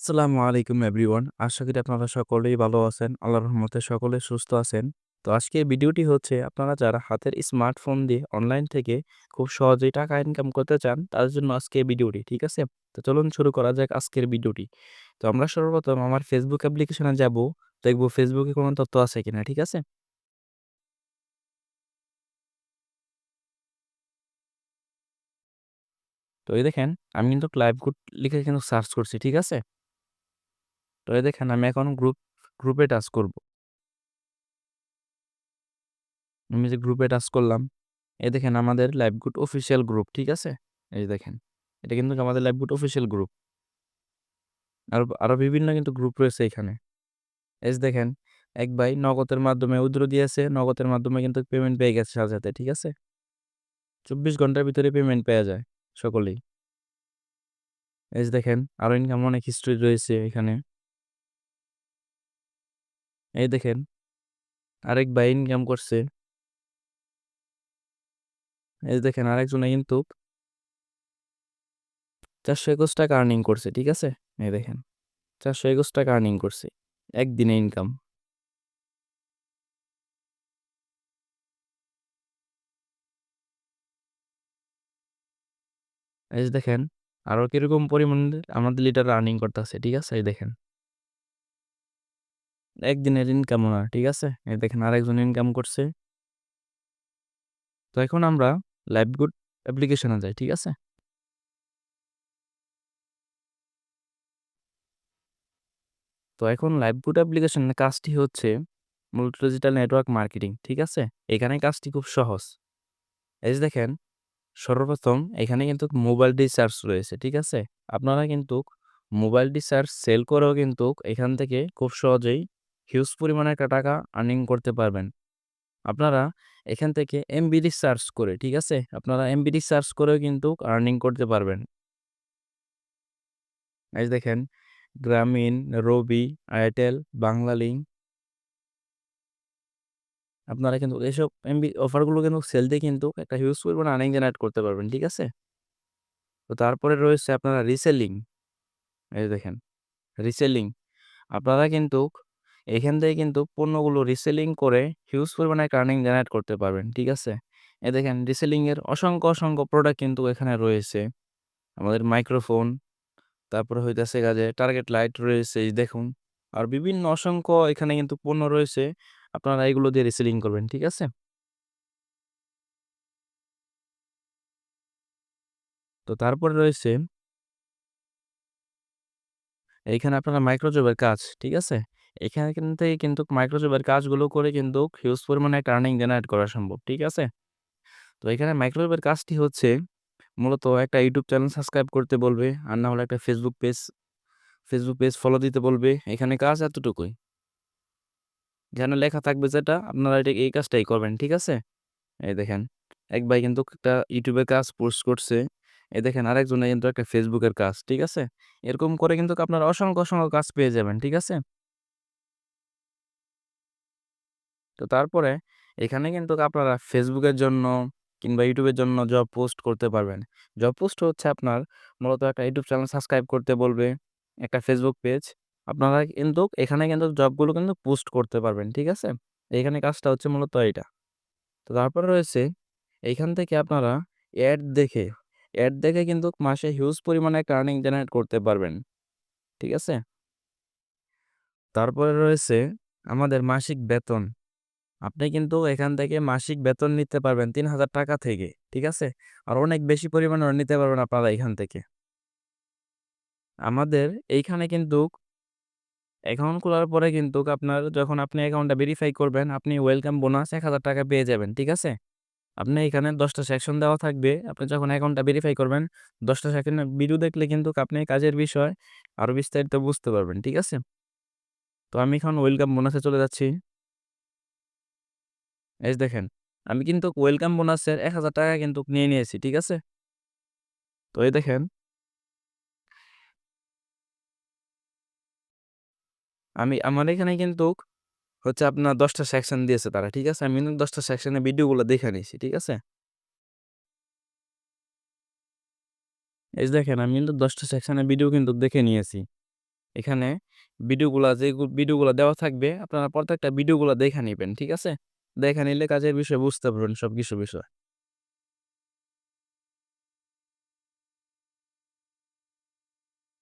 আসসালামু আলাইকুম এভরিওয়ান। আশা করি আপনারা সকলেই ভালো আছেন। আল্লাহর রহমতে সকলে সুস্থ আছেন। তো আজকের ভিডিওটি হচ্ছে আপনারা যারা হাতের স্মার্টফোন দিয়ে অনলাইন থেকে খুব সহজেই টাকা ইনকাম করতে চান, তাদের জন্য আজকে ভিডিওটি। ঠিক আছে? তো চলুন শুরু করা যাক আজকের ভিডিওটি। তো আমরা সর্বপ্রথম আমার ফেসবুক অ্যাপ্লিকেশনে যাব দেখব ফেসবুকে কোনো তথ্য আছে কিনা। ঠিক আছে? তো এই দেখেন আমি কিন্তু লাইভ গুড লিখে কিন্তু সার্চ করছি। ঠিক আছে? তো এই দেখেন আমি এখন গ্রুপ গ্রুপে টাচ করব। আমি যে গ্রুপে টাচ করলাম, এই দেখেন আমাদের লাইভগুড অফিসিয়াল গ্রুপ। ঠিক আছে? এই দেখেন। এটা কিন্তু আমাদের লাইভগুড অফিসিয়াল গ্রুপ। আর আরও বিভিন্ন কিন্তু গ্রুপ রয়েছে এখানে। যে দেখেন এক ভাই নগদের মাধ্যমে উইথড্র দিয়েছে। নগদের মাধ্যমে কিন্তু পেমেন্ট পেয়ে গেছে সাথে। ঠিক আছে? ২৪ ঘণ্টার ভিতরে পেমেন্ট পেয়ে যায় সকলেই। যে দেখেন আরও ইনকাম অনেক হিস্ট্রি রয়েছে এখানে। এই দেখেন, আরেক ভাই ইনকাম করছে। এই দেখেন, আরেকজনে কিন্তু ৳৪২১ টাকা আর্নিং করছে। ঠিক আছে? এই দেখেন ৳৪২১ টাকা আর্নিং করছে। একদিনে ইনকাম। এই দেখেন, আরও কীরকম পরিমাণে আমাদের লিটার আর্নিং করতেছে। ঠিক আছে? এই দেখেন। একদিনের ইনকাম ওনার। ঠিক আছে? এই দেখেন আরেকজন ইনকাম করছে। তো এখন আমরা লাইভগুড অ্যাপ্লিকেশনে যাই। ঠিক আছে? তো এখন লাইভগুড অ্যাপ্লিকেশনের কাজটি হচ্ছে মূলত ডিজিটাল নেটওয়ার্ক মার্কেটিং। ঠিক আছে? এখানে কাজটি খুব সহজ। এই যে দেখেন, সর্বপ্রথম এখানে কিন্তু মোবাইল রিচার্জ রয়েছে। ঠিক আছে? আপনারা কিন্তু মোবাইল রিচার্জ সেল করেও কিন্তু এখান থেকে খুব সহজেই হিউজ পরিমাণে একটা টাকা আর্নিং করতে পারবেন। আপনারা এখান থেকে এমবি রিচার্জ করে, ঠিক আছে? আপনারা এমবি রিচার্জ করেও কিন্তু আর্নিং করতে পারবেন। এই দেখেন গ্রামীণ, রবি, এয়ারটেল, বাংলালিংক আপনারা কিন্তু এসব এমবি অফারগুলো কিন্তু সেল দিয়ে কিন্তু একটা হিউজ পরিমাণে আর্নিং জেনারেট করতে পারবেন। ঠিক আছে? তো তারপরে রয়েছে আপনারা রিসেলিং। এই দেখেন রিসেলিং। আপনারা কিন্তু এখান থেকে কিন্তু পণ্যগুলো রিসেলিং করে হিউজ পরিমাণে একটা আর্নিং জেনারেট করতে পারবেন। ঠিক আছে? এ দেখেন রিসেলিংয়ের অসংখ্য, অসংখ্য প্রোডাক্ট কিন্তু এখানে রয়েছে। আমাদের মাইক্রোফোন, তারপরে হইতেছে যে টার্গেট লাইট রয়েছে দেখুন। আর বিভিন্ন অসংখ্য এখানে কিন্তু পণ্য রয়েছে। আপনারা এগুলো দিয়ে রিসেলিং করবেন। ঠিক আছে? তো তারপরে রয়েছে এইখানে আপনারা মাইক্রোজবের কাজ, ঠিক আছে? এখানে কিন্তু কিন্তু মাইক্রোজবের কাজগুলো করে কিন্তু হিউজ পরিমাণে একটা আর্নিং জেনারেট করা সম্ভব। ঠিক আছে? তো এখানে মাইক্রোজবের কাজটি হচ্ছে মূলত একটা ইউটিউব চ্যানেল সাবস্ক্রাইব করতে বলবে। আর না হলে একটা Facebook page Facebook page follow দিতে বলবে। এখানে কাজ এতটুকুই। এখানে লেখা থাকবে যেটা আপনারা এটা এই কাজটাই করবেন। ঠিক আছে? এই দেখেন এক ভাই কিন্তু একটা ইউটিউবের কাজ পোস্ট করছে। এই দেখেন আরেকজনে কিন্তু একটা ফেসবুকের কাজ। ঠিক আছে? এরকম করে কিন্তু আপনারা অসংখ্য, অসংখ্য কাজ পেয়ে যাবেন। ঠিক আছে? তো তারপরে এখানে কিন্তু আপনারা ফেসবুকের জন্য কিংবা ইউটিউবের জন্য জব পোস্ট করতে পারবেন। জব পোস্ট হচ্ছে আপনার মূলত একটা ইউটিউব চ্যানেল সাবস্ক্রাইব করতে বলবে, একটা ফেসবুক পেজ। আপনারা কিন্তু এখানে কিন্তু জবগুলো কিন্তু পোস্ট করতে পারবেন। ঠিক আছে? এখানে কাজটা হচ্ছে মূলত এইটা। তো তারপরে রয়েছে এইখান থেকে আপনারা অ্যাড দেখে, অ্যাড দেখে কিন্তু মাসে হিউজ পরিমাণে একটা আর্নিং জেনারেট করতে পারবেন। ঠিক আছে? তারপরে রয়েছে আমাদের মাসিক বেতন। আপনি কিন্তু এখান থেকে মাসিক বেতন নিতে পারবেন ৳৩,০০০ থেকে। ঠিক আছে? আর অনেক বেশি পরিমাণেও নিতে পারবেন আপনারা এখান থেকে। আমাদের এইখানে কিন্তু অ্যাকাউন্ট খোলার পরে কিন্তু আপনার যখন আপনি অ্যাকাউন্টটা ভেরিফাই করবেন, আপনি ওয়েলকাম বোনাস ৳১,০০০ পেয়ে যাবেন। ঠিক আছে? আপনি এখানে দশটা সেকশন দেওয়া থাকবে। আপনি যখন অ্যাকাউন্টটা ভেরিফাই করবেন, দশটা সেকশনের ভিডিও দেখলে কিন্তু আপনি কাজের বিষয় আরও বিস্তারিত বুঝতে পারবেন। ঠিক আছে? তো আমি এখন ওয়েলকাম বোনাসে চলে যাচ্ছি। এই দেখেন, আমি কিন্তু ওয়েলকাম বোনাসের ৳১,০০০ কিন্তু নিয়ে নিয়েছি। ঠিক আছে? তো এই দেখেন আমি আমার এখানে কিন্তু হচ্ছে আপনার দশটা সেকশন দিয়েছে তারা। ঠিক আছে? আমি কিন্তু ১০ টা সেকশনের ভিডিওগুলো দেখে নিয়েছি। ঠিক আছে? এই দেখেন আমি কিন্তু ১০ টা সেকশনের ভিডিও কিন্তু দেখে নিয়েছি। এখানে ভিডিওগুলা যে ভিডিওগুলা দেওয়া থাকবে আপনারা প্রত্যেকটা ভিডিওগুলো দেখে নেবেন ঠিক আছে দেখে নিলে কাজের বিষয় বুঝতে পারবেন সব কিছু বিষয়।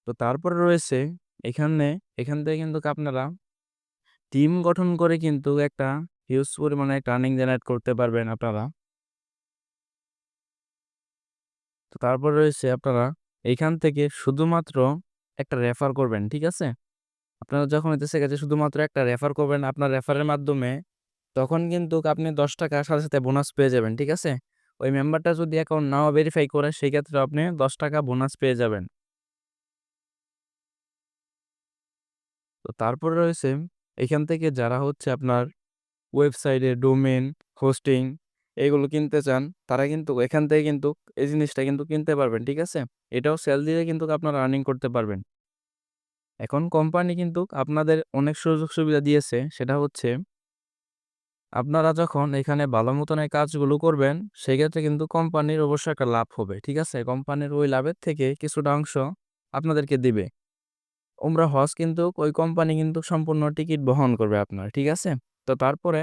তো তারপরে রয়েছে এখানে, এখান থেকে কিন্তু আপনারা টিম গঠন করে কিন্তু একটা হিউজ পরিমাণে একটা আর্নিং জেনারেট করতে পারবেন আপনারা। তো তারপর রয়েছে আপনারা এইখান থেকে শুধুমাত্র একটা রেফার করবেন, ঠিক আছে? আপনারা যখন হইতেছে গেছে শুধুমাত্র একটা রেফার করবেন, আপনার রেফারের মাধ্যমে তখন কিন্তু আপনি দশ টাকা সাথে সাথে বোনাস পেয়ে যাবেন, ঠিক আছে? ওই মেম্বারটা যদি অ্যাকাউন্ট নাও ভেরিফাই করে, সেই ক্ষেত্রে আপনি দশ টাকা বোনাস পেয়ে যাবেন। তো তারপরে রয়েছে, এখান থেকে যারা হচ্ছে আপনার ওয়েবসাইটে ডোমেন হোস্টিং এগুলো কিনতে চান, তারা কিন্তু এখান থেকে কিন্তু এই জিনিসটা কিন্তু কিনতে পারবেন, ঠিক আছে? এটাও সেল দিয়ে কিন্তু আপনারা আর্নিং করতে পারবেন। এখন কোম্পানি কিন্তু আপনাদের অনেক সুযোগ সুবিধা দিয়েছে, সেটা হচ্ছে আপনারা যখন এখানে ভালো মতন এই কাজগুলো করবেন, সেক্ষেত্রে কিন্তু কোম্পানির অবশ্যই একটা লাভ হবে, ঠিক আছে? কোম্পানির ওই লাভের থেকে কিছুটা অংশ আপনাদেরকে দিবে। ওমরা হজ কিন্তু ওই কোম্পানি কিন্তু সম্পূর্ণ টিকিট বহন করবে আপনার, ঠিক আছে? তো তারপরে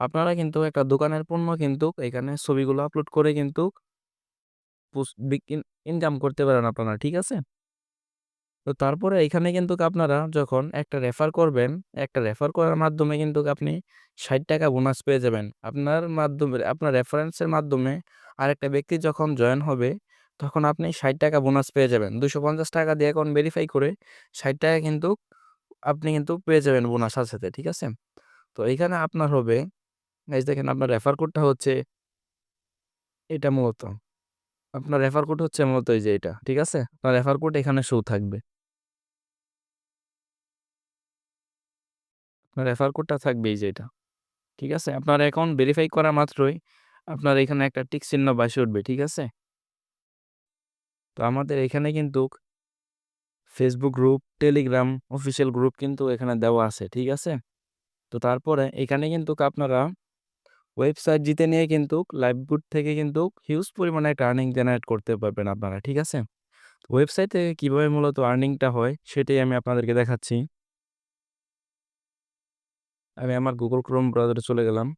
আপনারা কিন্তু একটা দোকানের পণ্য কিন্তু এখানে ছবিগুলো আপলোড করে কিন্তু ইনকাম করতে পারেন আপনারা, ঠিক আছে? তো তারপরে এখানে কিন্তু আপনারা যখন একটা রেফার করবেন, একটা রেফার করার মাধ্যমে কিন্তু আপনি ষাট টাকা বোনাস পেয়ে যাবেন। আপনার মাধ্যমে, আপনার রেফারেন্সের মাধ্যমে আরেকটা ব্যক্তি যখন জয়েন হবে, তখন আপনি ষাট টাকা বোনাস পেয়ে যাবেন। দুশো পঞ্চাশ টাকা দিয়ে এখন ভেরিফাই করে ষাট টাকা কিন্তু আপনি কিন্তু পেয়ে যাবেন বোনাস সাথে সাথে, ঠিক আছে? তো এইখানে আপনার হবে, এই দেখেন আপনার রেফার কোডটা হচ্ছে এটা মূলত। আপনার রেফার কোড হচ্ছে মূলত এই যে এটা, ঠিক আছে? আপনার রেফার কোড এখানে শো থাকবে। রেফার কোডটা থাকবেই এই যে এটা ঠিক আছে? আপনার অ্যাকাউন্ট ভেরিফাই করা মাত্রই আপনার এখানে একটা টিক চিহ্ন বাসে উঠবে, ঠিক আছে? তো আমাদের এখানে কিন্তু Facebook group Telegram official group কিন্তু এখানে দেওয়া আছে, ঠিক আছে? তো তারপরে এখানে কিন্তু আপনারা ওয়েবসাইট জিতে নিয়ে কিন্তু লাইভবুট থেকে কিন্তু হিউজ পরিমাণে একটা আর্নিং জেনারেট করতে পারবেন আপনারা, ঠিক আছে? ওয়েবসাইট কীভাবে মূলত আর্নিংটা হয় সেটাই আমি আপনাদেরকে দেখাচ্ছি। আমি আমার গুগল ক্রোম ব্রাউজারে চলে গেলাম।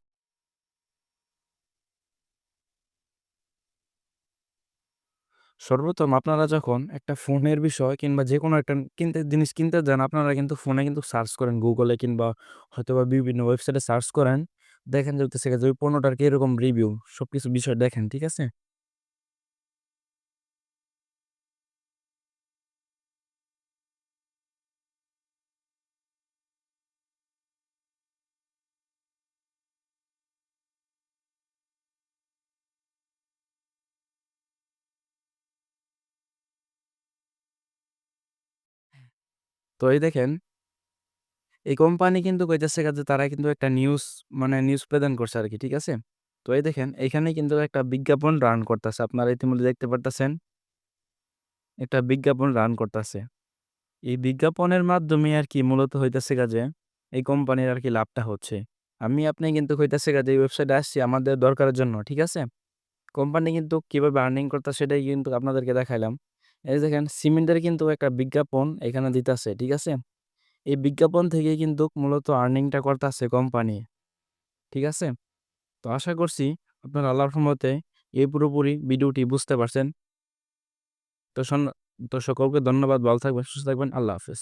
সর্বপ্রথম আপনারা যখন একটা ফোনের বিষয় কিংবা যে কোনো একটা কিনতে, জিনিস কিনতে যান, আপনারা কিন্তু ফোনে কিন্তু সার্চ করেন গুগলে কিংবা হয়তো বা বিভিন্ন ওয়েবসাইটে সার্চ করেন। দেখেন যে ওই পণ্যটার কীরকম রিভিউ সব কিছু বিষয় দেখেন, ঠিক আছে? তো এই দেখেন, এই কোম্পানি কিন্তু কইতেছে যে তারা কিন্তু একটা নিউজ মানে নিউজ প্রদান করছে আর কি ঠিক আছে? তো এই দেখেন, এখানে কিন্তু একটা বিজ্ঞাপন রান করতেছে। আপনারা ইতিমধ্যে দেখতে পারতেছেন, একটা বিজ্ঞাপন রান করতেছে। এই বিজ্ঞাপনের মাধ্যমে আর কি মূলত হইতেছে যে, এই কোম্পানির আর কি লাভটা হচ্ছে। আমি, আপনি কিন্তু হইতেছে যে, এই ওয়েবসাইটে আসছি আমাদের দরকারের জন্য, ঠিক আছে? কোম্পানি কিন্তু কীভাবে আর্নিং করতে সেটাই কিন্তু আপনাদেরকে দেখাইলাম। এই দেখেন, সিমেন্টের কিন্তু একটা বিজ্ঞাপন এখানে দিতেছে, ঠিক আছে? এই বিজ্ঞাপন থেকে কিন্তু মূলত আর্নিংটা করতেছে কোম্পানি ঠিক আছে? তো আশা করছি আপনার আল্লাহর সম্মতে এই পুরোপুরি ভিডিওটি বুঝতে পারছেন। তো তো সকলকে ধন্যবাদ, ভালো থাকবেন, সুস্থ থাকবেন, আল্লাহ হাফেজ।